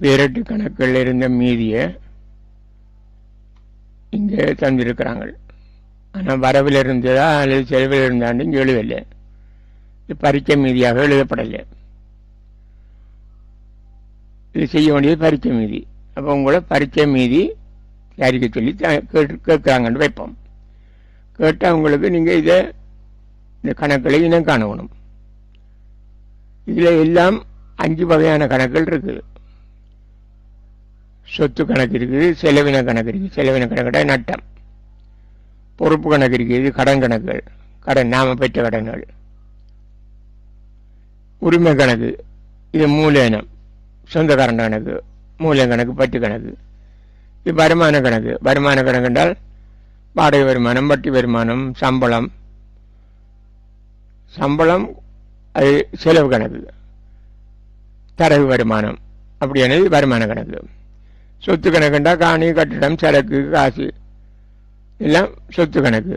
பேரட்டு கணக்கில் இருந்த மீதியை இங்கே தந்திருக்கிறாங்க ஆனால் வரவில் இருந்ததா அல்லது செலவில் இருந்தான்னு இங்கே எழுதலை. இது பரீட்சை மீதியாக எழுதப்படலை. இது செய்ய வேண்டியது பரீட்சை மீதி. அப்போ உங்களை பரீட்சை மீதி தயாரிக்க சொல்லி கேட்டு கேட்குறாங்கன்னு வைப்போம். கேட்டால் உங்களுக்கு நீங்கள் இதை இந்த கணக்கில் இனம் காணணும். இதில் எல்லாம் அஞ்சு வகையான கணக்குகள் இருக்குது. சொத்து கணக்கு இருக்குது செலவின கணக்கு இருக்குது செலவின கணக்கிட நட்டம். பொறுப்பு கணக்கு இருக்குது கடன் கணக்குகள். கடன் நாம பெற்ற கடன்கள். உரிமை கணக்கு இது மூலேனம் சொந்தக்காரன் கணக்கு மூலம் கணக்கு பட்டு கணக்கு. இது வருமான கணக்கு. வருமான கணக்கு என்றால் வாடகை வருமானம் வட்டி வருமானம் சம்பளம். சம்பளம் அது செலவு கணக்கு. தரவு வருமானம். அப்படியானது வருமான கணக்கு. சொத்து கணக்குண்டா காணி கட்டிடம் சரக்கு காசு. எல்லாம் சொத்து கணக்கு.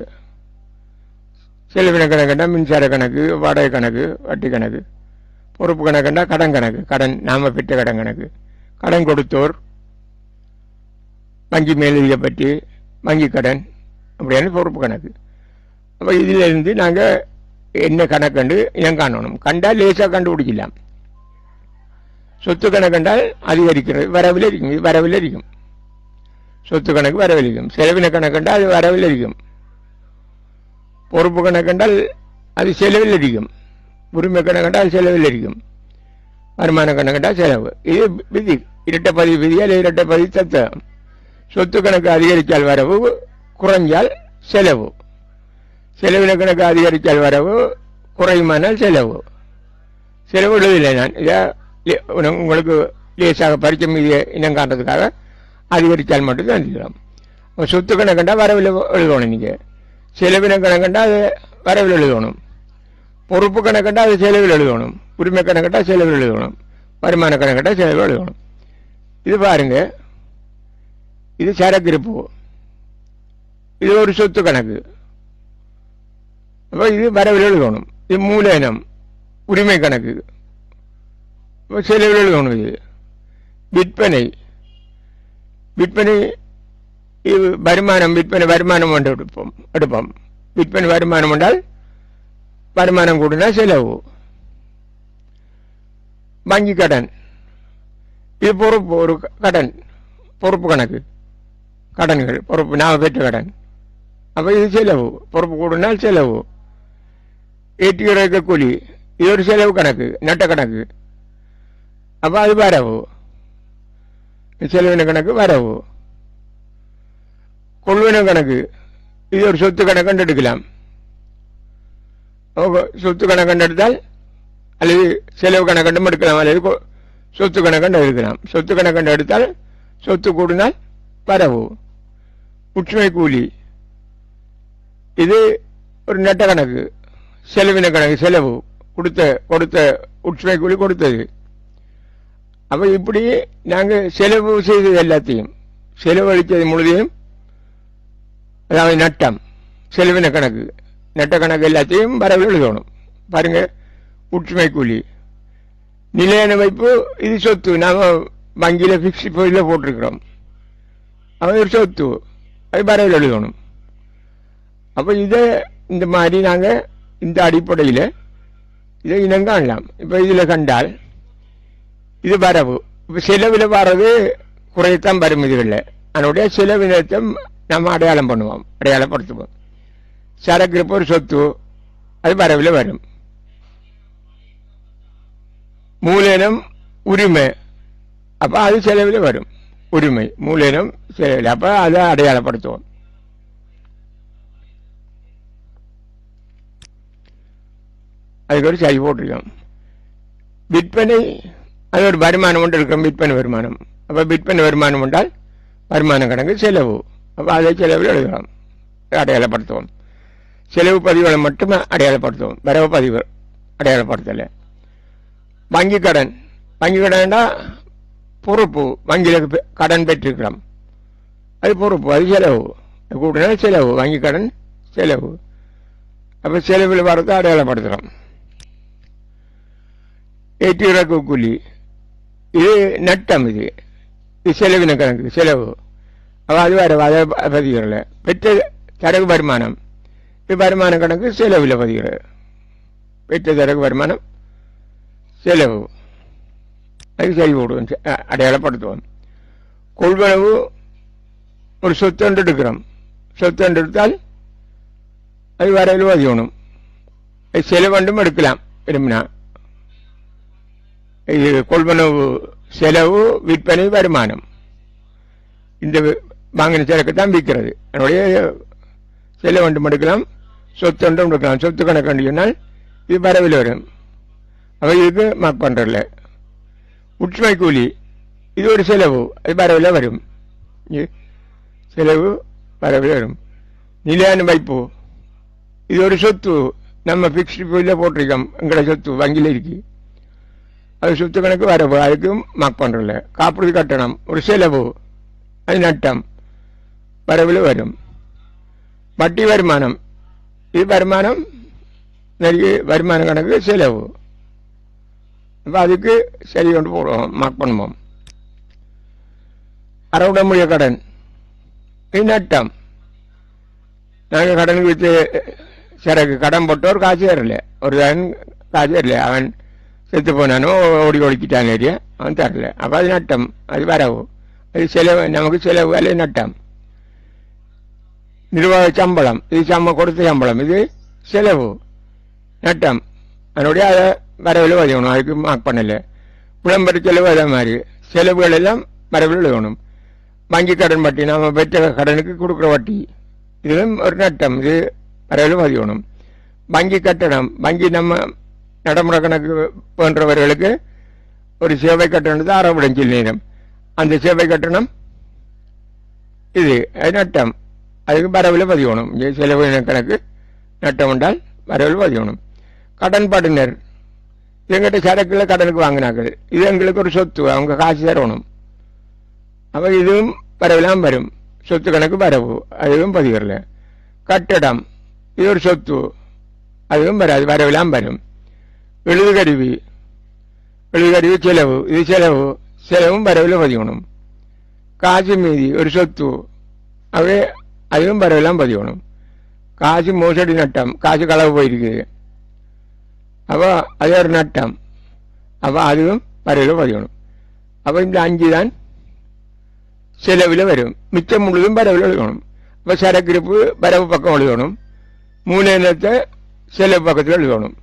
செலவின கணக்குண்டா மின்சார கணக்கு வாடகை கணக்கு வட்டி கணக்கு. பொறுப்பு கணக்குண்டா கடன் கணக்கு. கடன் நாம பெற்ற கடன் கணக்கு. கடன் கொடுத்தோர் வங்கி மேலதிகை பற்றி வங்கி கடன் அப்படியான பொறுப்பு கணக்கு. அப்போ இதிலிருந்து நாங்கள் என்ன கணக்குண்டு இனம் காணணும். கண்டால் லேசாக கண்டுபிடிக்கலாம். சொத்து கணக்கு என்றால் அதிகரிக்கிறது வரவில் இருக்கும் வரவில் இருக்கும் சொத்து கணக்கு வரவில் இருக்கும் செலவின கணக்கு என்றால் அது வரவில் இருக்கும் பொறுப்பு கணக்கு என்றால் அது செலவில் இருக்கும் உரிமை கணக்கு என்றால் செலவில் இருக்கும் வருமான கணக்கு என்றால் செலவு. இது விதி. இரட்டை பதிவு விதி இரட்டை பதிவு தத்துவம். சொத்து கணக்கு அதிகரித்தால் வரவு குறைஞ்சால் செலவு. செலவின கணக்கு அதிகரித்தால் வரவு குறையுமானால் செலவு. செலவு எழுதில்லை நான். இதை உங்களுக்கு லேசாக பரிச்சம் மீதி இனம் காண்றதுக்காக அதிகரித்தால் மட்டும்தான் எழுதலாம் அப்ப சொத்து கணக்கண்டா வரவில் எழுதணும் நீங்கள் செலவின கணக்கண்டா அது வரவில் எழுதணும். பொறுப்பு கணக்கண்டா அது செலவில் எழுதணும். உரிமை கணக்கண்டா செலவில் எழுதணும். வருமான கணக்கண்டா செலவில் எழுதணும். இது பாருங்க. இது சரக்கு இருப்பு. இது ஒரு சொத்து கணக்கு. அப்போ இது வரவில் எழுதணும். இது மூலதனம். உரிமை கணக்கு. செலவில் எழுதணும் இது விற்பனை விற்பனை வருமானம் விற்பனை வருமானம் ஒன்று எடுப்போம் எடுப்போம் விற்பனை வருமானம் என்றால் வருமானம் கூடினா செலவு வங்கி கடன் இது பொறுப்பு ஒரு கடன் பொறுப்பு கணக்கு கடன்கள் பொறுப்பு நாம் பெற்ற கடன் அப்போ இது செலவு பொறுப்பு கூடினால் செலவு ஏற்றிக்கிற கூலி இது ஒரு செலவு கணக்கு நட்ட கணக்கு அப்போ அது வரவு. செலவின கணக்கு வரவு. கொள்வின கணக்கு. இது ஒரு சொத்து கணக்கு எடுக்கலாம். சொத்து கணக்கு எடுத்தால் அல்லது செலவு கணக்கண்டும் எடுக்கலாம். அல்லது சொத்து கணக்கண்டு எடுக்கலாம். சொத்து கணக்கண்டு எடுத்தால் சொத்து கூடினால் வரவு. உற்றுமை கூலி. இது ஒரு நெட்ட கணக்கு. செலவின கணக்கு செலவு. கொடுத்த கொடுத்த உற்றுமை கூலி கொடுத்தது. அப்ப இப்படி நாங்கள் செலவு செய்தது எல்லாத்தையும். செலவழித்தது முழுதையும் அதாவது நட்டம் செலவின கணக்கு. நட்ட கணக்கு எல்லாத்தையும் வரவு எழுதணும். பாருங்க உற்றுமை கூலி. நிலையான வைப்பு இது சொத்து. நாம வங்கியில பிக்ஸ் டிபாசிட்டில் போட்டிருக்கிறோம். அவன் ஒரு சொத்து. அது வரவில் எழுதணும். அப்போ இதை இந்த மாதிரி நாங்கள் இந்த அடிப்படையில் இதை இனம் காணலாம் இப்போ இதில் கண்டால் இது வரவு. இப்போ செலவில் வர்றது குறையத்தான் வரும் இதுகளில். அதனுடைய செலவினத்தை நம்ம அடையாளம் பண்ணுவோம். அடையாளப்படுத்துவோம். சரக்கு இருப்பு ஒரு சொத்து. அது வரவில் வரும். மூலதனம் உரிமை. அப்போ அது செலவில் வரும். உரிமை. மூலதனம் செலவில். அப்போ அதை அடையாளப்படுத்துவோம். அதுக்கு ஒரு சரி போட்டிருக்கோம். விற்பனை அது ஒரு வருமானம் ஒன்று இருக்கும் விற்பனை வருமானம். அப்போ விற்பனை வருமானம் உண்டால் வருமான கணக்கு செலவு. அப்போ அதை செலவில் எழுதலாம் அடையாளப்படுத்துவோம். செலவு பதிவுகளை மட்டுமே அடையாளப்படுத்துவோம் வரவு பதிவு அடையாளப்படுத்தலை. வங்கி கடன். வங்கி கடன்டா பொறுப்பு வங்கியில் பெ- கடன் பெற்றிருக்கிறோம் அது பொறுப்பு அது செலவு. கூட்டினா செலவு வங்கி கடன் செலவு. அப்போ செலவில் வரதை அடையாளப்படுத்துகிறோம் ஏற்றி இறக்கு கூலி. இது நட்டம் இது. இது செலவின கணக்கு செலவு. அவள் அது வேற அதை பதிகிறல பெற்ற தரகு வருமானம். இது வருமான கணக்கு செலவில் பதிகிறது பெற்ற தரகு வருமானம் செலவு. அது சரி அடையாளப்படுத்துவோம். கொள்வனவு ஒரு சொத்தன்று எடுக்கிறோம். சொத்தன்று எடுத்தால் அது வரையில் பதியணும் அது செலவண்டும் எடுக்கலாம் விரும்பினா. கொள்வனவு செலவு விற்பனை வருமானம். இந்த வாங்கின சரக்கு தான் விற்கிறது. அதனுடைய ஒன்றும் எடுக்கலாம் சொத்து ஒன்றும் எடுக்கலாம். சொத்து கணக்கு சொன்னால் இது வரவில் வரும். அவ இதுக்கு மார்க் பண்றதில்ல. உற்றுமை கூலி இது ஒரு செலவு அது வரவில் வரும். செலவு வரவில் வரும். நிலையான வைப்பு இது ஒரு சொத்து. நம்ம ஃபிக்ஸ்டு போயில் போட்டிருக்கோம். எங்களோட சொத்து வங்கியில் இருக்குது அது சொத்து கணக்கு வரவு அதுக்கும் மார்க் பண்றதில்ல காப்புறுதி கட்டணம் ஒரு செலவு அது நட்டம். வரவில் வரும். வட்டி வருமானம். இது வருமானம் நிறைய வருமான கணக்கு செலவு. அப்போ அதுக்கு சரி கொண்டு போடுவோம் மார்க் பண்ணுவோம். அறவுடமுடைய கடன். இது நட்டம். நாங்கள் கடனுக்கு விற்று சரக்கு கடன் போட்டோர் காசு தரல. ஒரு தான் காசு தரல. அவன் செத்து போனானோ ஓடி ஒழிக்கிட்டான் ஏரியா அவன் தரல. அப்போ அது நட்டம். அது வரவு. அது செலவு நமக்கு செலவு வேலை நட்டம். நிர்வாக சம்பளம். இது சம்ம கொடுத்த சம்பளம். இது செலவு. நட்டம். அதனுடைய அதை வரவில் வதையணும் அதுக்கு மார்க் பண்ணலை. விளம்பர செலவு அதே மாதிரி. செலவுகள் எல்லாம் வரவில் எழுதணும். வங்கி கடன் வட்டி நாம பெற்ற கடனுக்கு கொடுக்குற வட்டி. இதுவும் ஒரு நட்டம். இது வரவில் பதியணும் வங்கி கட்டணம். வங்கி நம்ம நடைமுறை கணக்கு போன்றவர்களுக்கு ஒரு சேவை கட்டணத்தை அறவிடம் சொல்லினோம் அந்த சேவை கட்டணம் இது நட்டம். அதுக்கு வரவில் பதியணும். இங்கே செலவு கணக்கு நட்டம் என்றால் வரவில் பதியணும். கடன் படுனர் எங்கிட்ட சரக்குல கடனுக்கு வாங்கினார்கள். இது எங்களுக்கு ஒரு சொத்து. அவங்க காசு தரணும். அப்போ இதுவும் வரவெல்லாம் வரும். சொத்து கணக்கு வரவு. அதுவும் பதிவிடல கட்டடம். இது ஒரு சொத்து. அதுவும் வராது. வரவெல்லாம் வரும். எழுதுகருவி எழுதுகருவி செலவு இது செலவு செலவும் வரவில் பதியணும் காசு மீதி ஒரு சொத்து அவே அதுவும் வரவெல்லாம் பதியணும் காசு மோசடி நட்டம் காசு களவு போயிருக்கு அப்ப அது ஒரு நட்டம் அப்போ அதுவும் வரவில் பதியணும் அப்போ இந்த அஞ்சு தான் செலவில் வரும் மிச்சம் முழுதும் வரவில் எழுதணும் அப்போ சரக்கிருப்பு வரவு பக்கம் எழுதணும் மூலதனத்தை செலவு பக்கத்தில் எழுதணும்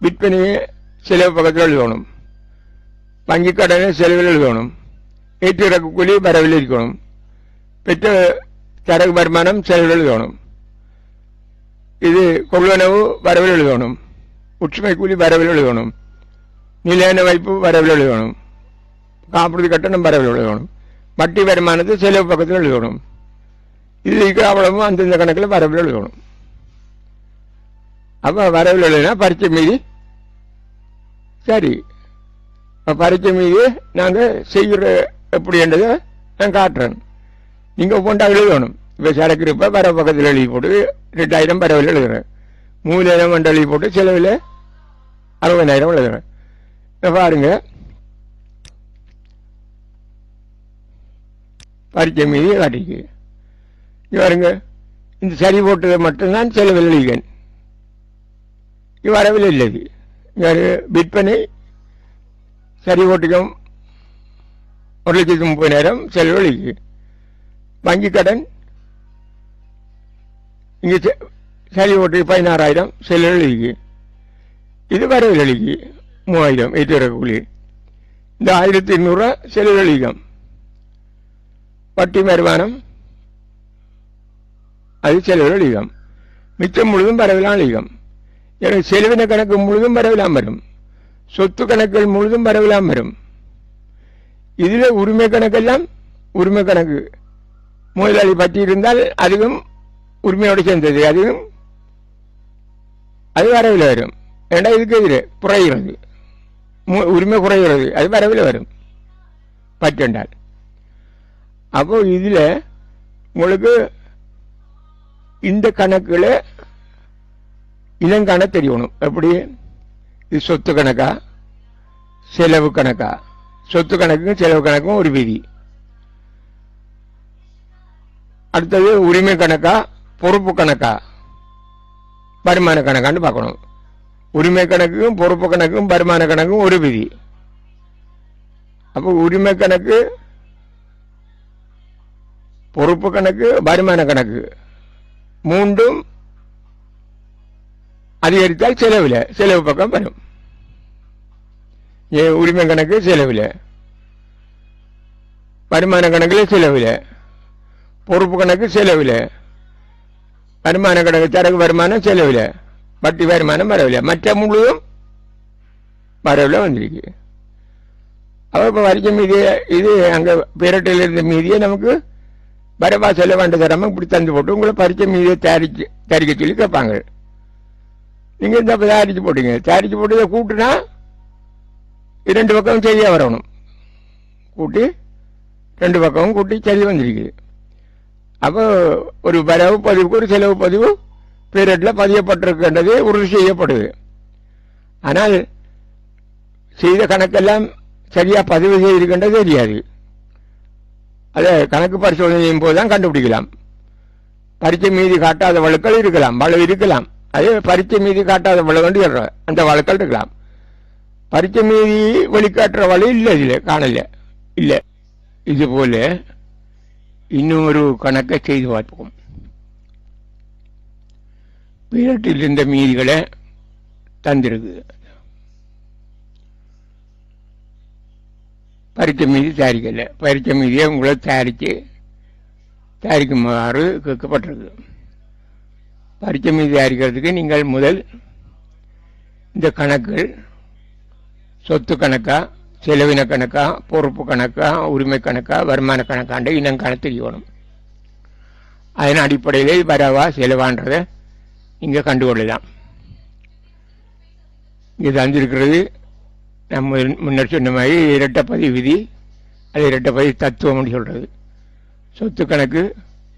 விற்பனையை செலவு பக்கத்தில் எழுதணும். வங்கி கடனை செலவில் எழுதணும். ஏற்று இறக்கு கூலி வரவில் இருக்கணும். பெற்ற சரக்கு வருமானம் செலவில் எழுதணும். இது கொள்வனவு வரவில் எழுதணும். உற்றுமை கூலி வரவில் எழுதணும். நிலையான வைப்பு வரவில் எழுதணும். காப்புறுதி கட்டணம் வரவில் எழுதணும். வட்டி வருமானத்தை செலவு பக்கத்தில் எழுதணும். இது இருக்கிற அவ்வளவும் அந்தந்த கணக்கில் வரவில் எழுதணும். அப்போ வரவில் எழுதினா பரீட்சை மீதி. சரி. அப்ப பரீட்சை மீதி நாங்கள் செய்கிற எப்படின்றதை நான் காட்டுறேன். நீங்கள் ஒவ்வொன்றா எழுதணும். இப்போ சரக்கு இருப்ப வர பக்கத்தில் எழுதி போட்டு ரெண்டாயிரம் பரவல் எழுதுறேன். மூவாயிரம் கொண்டு எழுதி போட்டு செலவில் அறுபதாயிரம் எழுதுறேன். இப்ப பாருங்க. பரீட்சை மீதி காட்டிக்கு இங்கே பாருங்க. இந்த சரி போட்டதை மட்டும்தான் செலவில் எழுதிக்கேன் வரவில் இல்லது விற்பனை சரி ஓட்டுக்கும் ஒரு லட்சத்து முப்பதாயிரம் செலவு எழுதி வங்கி கடன் இங்கே சரி ஓட்டுக்கு பதினாறாயிரம் செலவழிக்கு இது வரவில் மூவாயிரம் எட்டு கூலி இந்த ஆயிரத்தி எண்ணூறுரூவா செலவழிக்கும் எழுதிக்கும் வட்டி வருமானம் அது செலவழிக்கும் மிச்சம் முழுதும் வரவிலாம் அழிக்கும் எனக்கு செலவின கணக்கு முழுதும் வரவிலாம் வரும். சொத்து கணக்குகள் முழுதும் வரவிலாம் வரும். இதில் உரிமை கணக்கெல்லாம் உரிமை கணக்கு. முதலாளி பற்றி இருந்தால் அதுவும் உரிமையோடு சேர்ந்தது. அதுவும் அது வரவில் வரும். ஏன்னா இதுக்கு எதிரே? குறைகிறது. உரிமை குறைகிறது. அது வரவில் வரும். பற்றென்றால் அப்போ இதில் உங்களுக்கு இந்த கணக்குல இனங்காண தெரியணும். எப்படி? இது சொத்து கணக்கா? செலவு கணக்கா? சொத்து கணக்கும் செலவு கணக்கும் ஒரு விதி. அடுத்தது உரிமை கணக்கா? பொறுப்பு கணக்கா? வருமான கணக்கான்னு பார்க்கணும். உரிமை கணக்குக்கும் பொறுப்பு கணக்கும் வருமான கணக்கும் ஒரு விதி. அப்போ உரிமை கணக்கு பொறுப்பு கணக்கு வருமான கணக்கு. மூன்றும் அதிகரித்தால் செலவில். செலவு பக்கம் வரும். ஏ உரிமை கணக்கு செலவில். வருமான கணக்கில் செலவில். பொறுப்பு கணக்கு செலவில். வருமான கணக்கு சரக்கு வருமானம் செலவில். வட்டி வருமானம் வரவில்லை. மற்ற முழுதும் வரவில் வந்திருக்கு. அப்போ இப்போ வரிக்க மீதி இது அங்கே பிரட்டில் இருந்த மீதியை நமக்கு வரவா செல்ல வேண்ட தராமல் இப்படி தந்து போட்டு உங்களை பரிச்சை மீதியை தயாரிச்சு தயாரிக்க சொல்லி கேட்பாங்க. நீங்கள் இந்த தயாரித்து போட்டீங்க. தயாரித்து போட்டு இதை கூட்டுனா இரண்டு பக்கம் சரியாக வரணும். கூட்டி ரெண்டு பக்கமும் கூட்டி சரி வந்திருக்குது அப்போ ஒரு வரவு பதிவுக்கு ஒரு செலவு பதிவு பீரியடில் பதியப்பட்டிருக்கின்றது உறுதி செய்யப்படுது. ஆனால் செய்த கணக்கெல்லாம் சரியாக பதிவு செய்திருக்கின்றது தெரியாது. அதை கணக்கு பரிசோதனையும் போது தான் கண்டுபிடிக்கலாம். பரீட்சை மீதி காட்டாத வழுக்கள் இருக்கலாம் வலு இருக்கலாம். அதே பரிச்சை மீதி காட்டாத வழுக்கண்டு சொல்றோம் அந்த வழக்கல் இருக்கலாம். பரிச்சை மீதி வெளிக்காட்டுற வழி இல்லை இதுல காணல. இல்லை. இது போல இன்னும் ஒரு கணக்கை செய்து பார்ப்போம். பீரட்டில் இருந்த மீதிகளை தந்திருக்கு. பரீட்சை மீதி தயாரிக்கலை. பரீட்சை மீதியை உங்களை தயாரித்து தயாரிக்குமாறு கேட்கப்பட்டிருக்கு. பரீட்சை தயாரிக்கிறதுக்கு நீங்கள் முதல் இந்த கணக்குகள் சொத்து கணக்கா செலவின கணக்கா பொறுப்பு கணக்கா உரிமை கணக்கா வருமான கணக்காண்ட இன்னும் கணக்கு தெரியணும். அதன் அடிப்படையிலே வரவா செலவான்றதை இங்கே கண்டுகொள்ளலாம். இங்கே தந்திருக்கிறது நம்ம முன்னர் சொன்ன மாதிரி இரட்டப்பதி விதி அது இரட்டப்பதி தத்துவம்னு சொல்கிறது சொத்து கணக்கு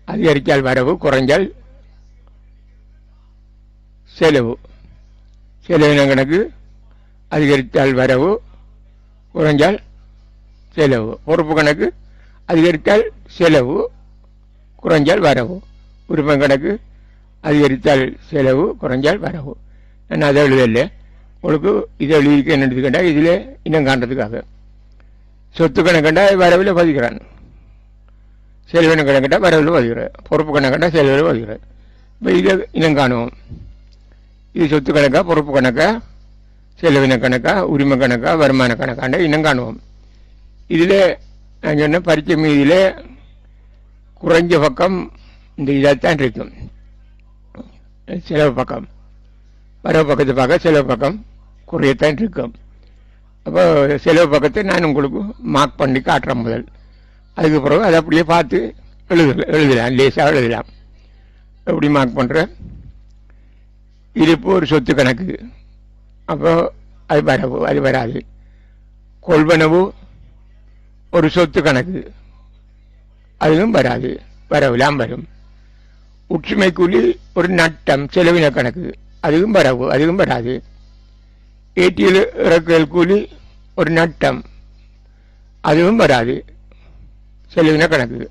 அதிகரித்தால் வரவு குறைஞ்சால் செலவு. செலவின கணக்கு அதிகரித்தால் வரவு குறைஞ்சால் செலவு. பொறுப்பு கணக்கு அதிகரித்தால் செலவு குறைஞ்சால் வரவு. உரிமை கணக்கு அதிகரித்தால் செலவு குறைஞ்சால் வரவு. நான் அதை எழுதலை. உங்களுக்கு இதை எழுதியிருக்க என்னதுக்கண்டா இதில் இன்னும் காண்றதுக்காக. சொத்து கணக்கண்டா வரவில் பதிக்கிறான். செலவின கணக்கிட்டா வரவில் பதிக்கிறேன் பொறுப்பு கணக்கண்டா செலவில் பதிக்கிறேன் இப்போ இதை இனம் காணுவோம். இது சொத்து கணக்கா பொறுப்பு கணக்கா செலவின கணக்கா உரிமை கணக்கா வருமான கணக்காண்ட இன்னும் காணுவோம். இதில் நான் சொன்ன பரீட்சை மீதியில் குறைஞ்ச பக்கம் இந்த இதாகத்தான் இருக்கும். செலவு பக்கம். வரவு பக்கத்து பார்க்க செலவு பக்கம் குறையத்தான் இருக்கும். அப்போ செலவு பக்கத்தை நான் உங்களுக்கு மார்க் பண்ணி காட்டுறேன் முதல். அதுக்கு பிறகு அதை அப்படியே பார்த்து எழுதலாம் எழுதலாம் லேசாக எழுதலாம் எப்படி மார்க் பண்ணுறேன் இருப்பு ஒரு சொத்து கணக்கு. அப்போ அது வரவு அது வராது. கொள்வனவு ஒரு சொத்து கணக்கு. அதுவும் வராது. வரவுலாம் வரும். உற்றுமை கூலி ஒரு நட்டம் செலவின கணக்கு. அதுவும் வரவு அதுவும் வராது. ஏடிஎல் இறக்குதல் கூலி ஒரு நட்டம். அதுவும் வராது. செலவின கணக்கு.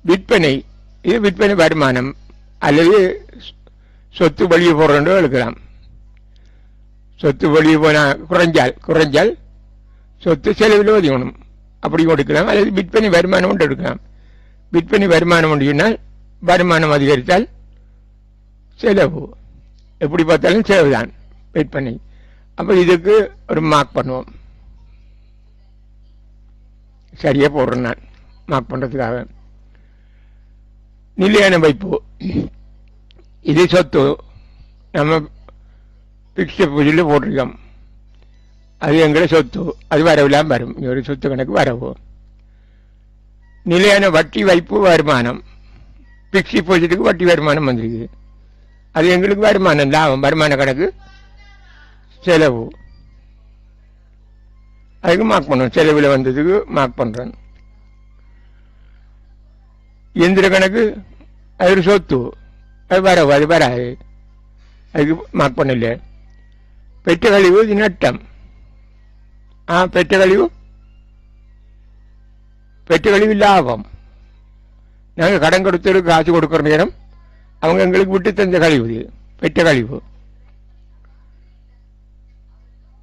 விற்பனை இது விற்பனை வருமானம். அல்லது சொத்து வெளியே போடுறோம் எடுக்கலாம் சொத்து வெளியே போனால் குறைஞ்சால் குறைஞ்சால் சொத்து செலவில் ஒதுக்கணும். அப்படி கொடுக்கலாம் அல்லது விற்பனை வருமானம் கொண்டு எடுக்கலாம் விற்பனை வருமானம் உண்டுனால் வருமானம் அதிகரித்தால் செலவு. எப்படி பார்த்தாலும் செலவு தான் விற்பனை. அப்போ இதுக்கு ஒரு மார்க் பண்ணுவோம். சரியாக போடுறேன் நான். மார்க் பண்ணுறதுக்காக நிலையான வைப்பு. இது சொத்து. நம்ம பிக்ஸ்ட் பூஜையில் போட்டிருக்கோம். அது எங்களை சொத்து. அது வரவில்லாம் வரும். ஒரு சொத்து கணக்கு வரவு. நிலையான வட்டி வைப்பு வருமானம். பிக்ஸி பூஜைக்கு வட்டி வருமானம் வந்திருக்கு. அது எங்களுக்கு வருமானம் லாபம் வருமான கணக்கு செலவு. அதுக்கு மார்க் பண்ணுவோம். செலவில் வந்ததுக்கு மார்க் பண்ணுறேன் எந்திர கணக்கு அது ஒரு சொத்து. அது வரவு அது வராது அதுக்கு மார்க் பண்ணல பெற்ற கழிவு இது ஆ பெற்ற கழிவு பெற்ற கழிவு லாபம். நாங்கள் கடன் கொடுத்தவருக்கு காசு கொடுக்குற நேரம் அவங்க எங்களுக்கு விட்டு தந்த கழிவு இது பெற்ற கழிவு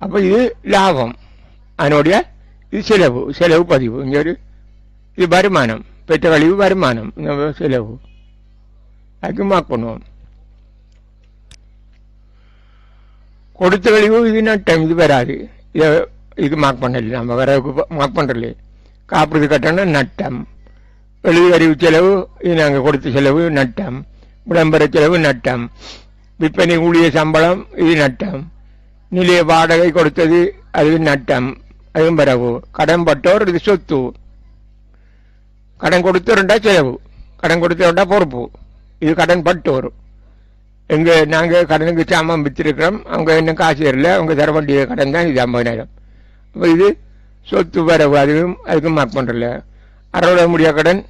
அப்ப இது லாபம். அதனுடைய இது செலவு செலவு பதிவு. இங்கே ஒரு இது வருமானம் பெற்ற கழிவு வருமானம் செலவு. அதுக்கு மார்க் பண்ணுவோம் கொடுத்த கழிவு இது நட்டம் இது வராது இதை இதுக்கு மார்க் பண்ணல நம்ம வரவுக்கு மார்க் பண்றல காப்பீடு கட்டணம் நட்டம். எழுதி அறிவு செலவு இது நாங்கள் கொடுத்த செலவு நட்டம். விளம்பர செலவு நட்டம். விற்பனை ஊழிய சம்பளம் இது நட்டம். நிலைய வாடகை கொடுத்தது அது நட்டம். அதுவும் வரவு கடன் பட்டோர் இது சொத்து. கடன் கொடுத்தோருண்டா செலவு. கடன் கொடுத்தோருண்டா பொறுப்பு. இது கடன் வரும். எங்கள் நாங்கள் கடனுக்கு சாமான் வித்திருக்கிறோம். அவங்க என்ன காசு தரல அவங்க தர வேண்டிய கடன் தான் இது ஐம்பதாயிரம். அப்போ இது சொத்து வரவு அதுவும் அதுக்கும் மார்க் பண்ணுறல அறுபது முடிய கடன்.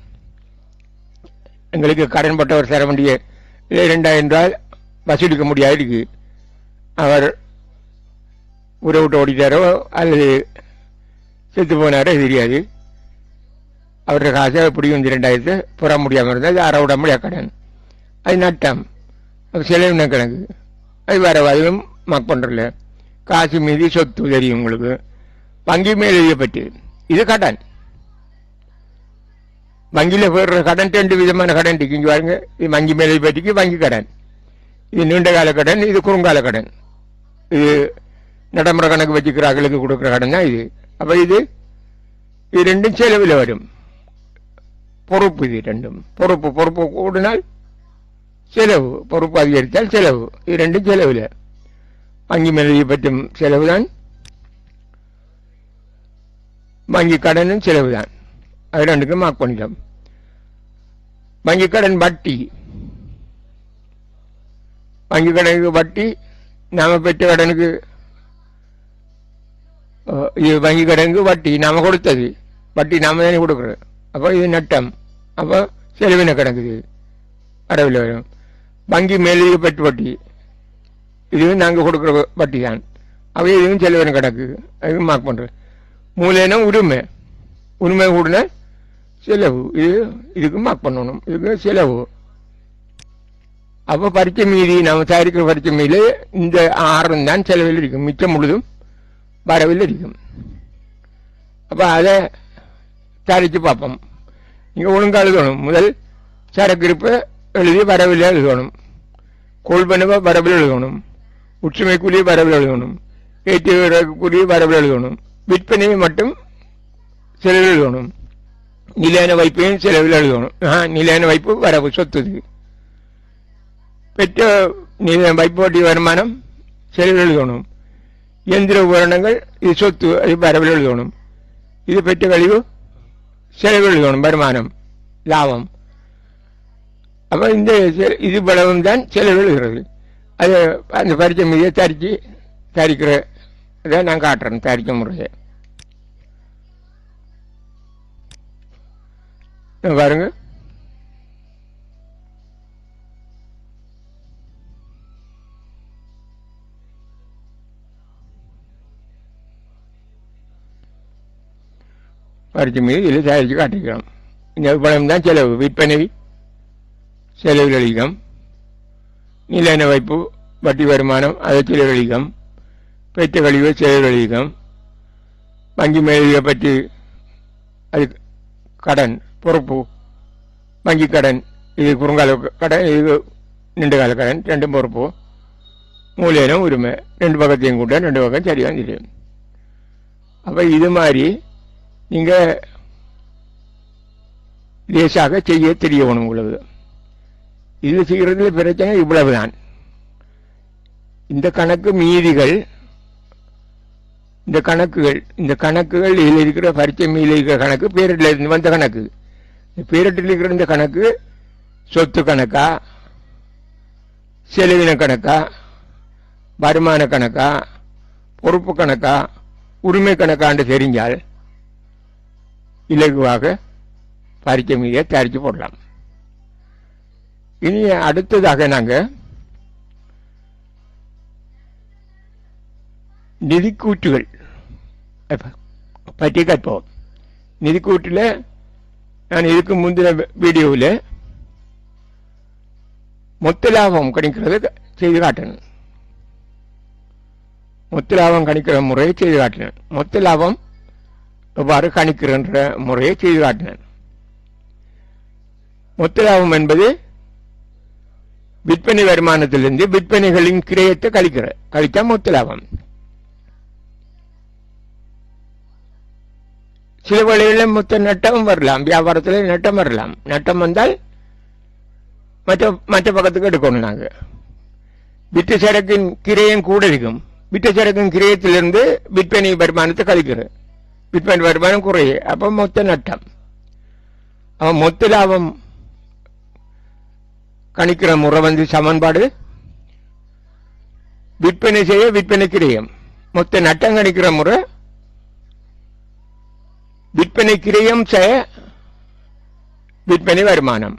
எங்களுக்கு கடன் பட்டவர் தர வேண்டிய இல்லை ரெண்டாயிரம் ரூபாய் வசூலிக்க முடியாது இருக்கு அவர் ஊரை விட்டு ஓடிட்டாரோ அல்லது செத்து போனாரோ தெரியாது. அவருடைய காசை எப்படியும் இந்த ரெண்டாயிரத்து புற முடியாமல் இருந்தால் அறவிட முடியாது கடன். அது நட்டம். செலவின கணக்கு அது வேற அதுவும் மார்க் பண்றல காசு மீதி சொத்து தெரியும் உங்களுக்கு. வங்கி மேல் எழுதப்பட்டு இது கடன். வங்கியில் போடுற கடன் ரெண்டு விதமான கடன் இருக்கு. இங்க பாருங்க. இது வங்கி மேல் எழுதப்பட்டிக்கு வங்கி கடன். இது நீண்ட கால கடன் இது குறுங்கால கடன். இது நடைமுறை கணக்கு வச்சுக்கிற வச்சுக்கிறார்களுக்கு கொடுக்குற கடன் தான் இது. அப்போ இது இது ரெண்டும் செலவில் வரும். பொறுப்பு இது ரெண்டும். பொறுப்பு பொறுப்பு கூடினால் செலவு பொறுப்பு அதிகரித்தால் செலவு. இது ரெண்டும் செலவில். வங்கி மேலதியை பற்றும் செலவு தான் வங்கி கடனும் செலவு தான் அது ரெண்டுக்கும் மார்க் பண்ணிட்டோம். வங்கி கடன் வட்டி. வங்கி கடனுக்கு வட்டி நாம பெற்ற கடனுக்கு இது வங்கி கடனுக்கு வட்டி நாம கொடுத்தது. வட்டி நாம தானே கொடுக்குறோம். அப்போ இது நட்டம். அப்போ செலவின கிடக்குது அடவில் வரும் வங்கி மேலே பெற்று வட்டி. இதுவும் நாங்கள் கொடுக்குற வட்டி தான் அவை இதுவும் செலவின கிடக்கு. அதுவும் மார்க் பண்ணுறது மூலைனா உரிமை. உரிமை கூட செலவு. இது இதுக்கு மார்க் பண்ணணும். இதுக்கு செலவு. அப்போ பரிச்சை மீதி நம்ம தயாரிக்கிற பரிச்சை மீது இந்த ஆறும் தான் செலவில் இருக்கும். மிச்சம் முழுதும் வரவில் இருக்கும். அப்போ அதை தயாரித்து பார்ப்போம். நீங்கள் ஒழுங்கா எழுதணும். முதல் சரக்கு இருப்பை எழுதி வரவில் எழுதணும் கொள்வனவை வரவில் எழுதணும் உற்றுமைக்குரிய வரவில் எழுதணும் ஏற்றுக்குரிய வரவில் எழுதணும் விற்பனையை மட்டும் செலவில் எழுதணும் நிலையான வைப்பையும் செலவில் எழுதணும் நிலையான வைப்பு வரவு சொத்துது பெற்ற நில வைப்பு வட்டி வருமானம் செலவில் எழுதணும் இயந்திர உபகரணங்கள் இது சொத்து அது வரவில் எழுதணும் இது பெற்ற கழிவு செலவில் எழுதணும் வருமானம் லாபம் அப்ப இந்த இது பலவும் தான் செலவிழுகிறது அது அந்த பரிச்சை மீதியை தரித்து தரிக்கிற இதை நான் காட்டுறேன் தரிக்க முறையை. பாருங்க. பரிச்சை மீது இதில் தயாரித்து காட்டிக்கிறோம். இந்த பழம் தான் செலவு விற்பனை செலவுகளிகம் அளிக்கம் வைப்பு வட்டி வருமானம் அதை செலவழிகம் பெற்ற கழிவு செலவழிகம் வங்கி மேலிய பற்றி அது கடன் பொறுப்பு வங்கி கடன் இது குறுங்கால கடன் இது நீண்டகால கடன் ரெண்டும் பொறுப்பு மூலையிலும் உரிமை ரெண்டு பக்கத்தையும் கூட ரெண்டு பக்கம் சரியாக தெரியும் அப்போ இது மாதிரி நீங்கள் லேசாக செய்ய தெரியணும் உங்களுக்கு. இது செய்யறதுல பிரச்சனை இவ்வளவுதான். இந்த கணக்கு மீதிகள் இந்த கணக்குகள் இந்த கணக்குகள் இதில் இருக்கிற பரிச்சை மீதில் இருக்கிற கணக்கு பேரிட்டில் இருந்து வந்த கணக்கு. இந்த பேரிட்டில் இருக்கிற இந்த கணக்கு சொத்து கணக்கா? செலவின கணக்கா? வருமான கணக்கா? பொறுப்பு கணக்கா? உரிமை கணக்கான்னு தெரிஞ்சால் இலகுவாக பரிச்சை மீதியை தயாரித்து போடலாம். இனி அடுத்ததாக நாங்கள் நிதிக்கூற்றுகள். பற்றி கற்போம். நிதிக்கூற்றில் நான் இதுக்கு முந்தின வீடியோவில் மொத்த லாபம் கணிக்கிறது செய்து காட்டினேன். மொத்த லாபம் கணிக்கிற முறையை செய்து காட்டினேன். மொத்த லாபம் எவ்வாறு கணிக்கிறன்ற முறையை செய்து காட்டினேன். மொத்த லாபம் என்பது விற்பனை வருமானத்திலிருந்து விற்பனைகளின் கிரயத்தை கழிக்கிற கழித்தா மொத்த லாபம். சில வேளைகளில் மொத்த நட்டமும் வரலாம் வியாபாரத்தில் நட்டம் வரலாம். நட்டம் வந்தால் மற்ற மற்ற பக்கத்துக்கு எடுக்கணும் நாங்கள் விற்ற சரக்கின் கிரயம் கூட இருக்கும். விற்ற சரக்கின் கிரயத்திலிருந்து விற்பனை வருமானத்தை கழிக்கிறேன் விற்பனை வருமானம் குறையும் அப்போ மொத்த நட்டம். அவன் மொத்த லாபம் கணிக்கிற முறை வந்து சமன்பாடு. விற்பனை செய்ய விற்பனை கிரியம் மொத்த நட்டம் கணிக்கிற முறை. விற்பனை கிரியம் செய்ய விற்பனை வருமானம்.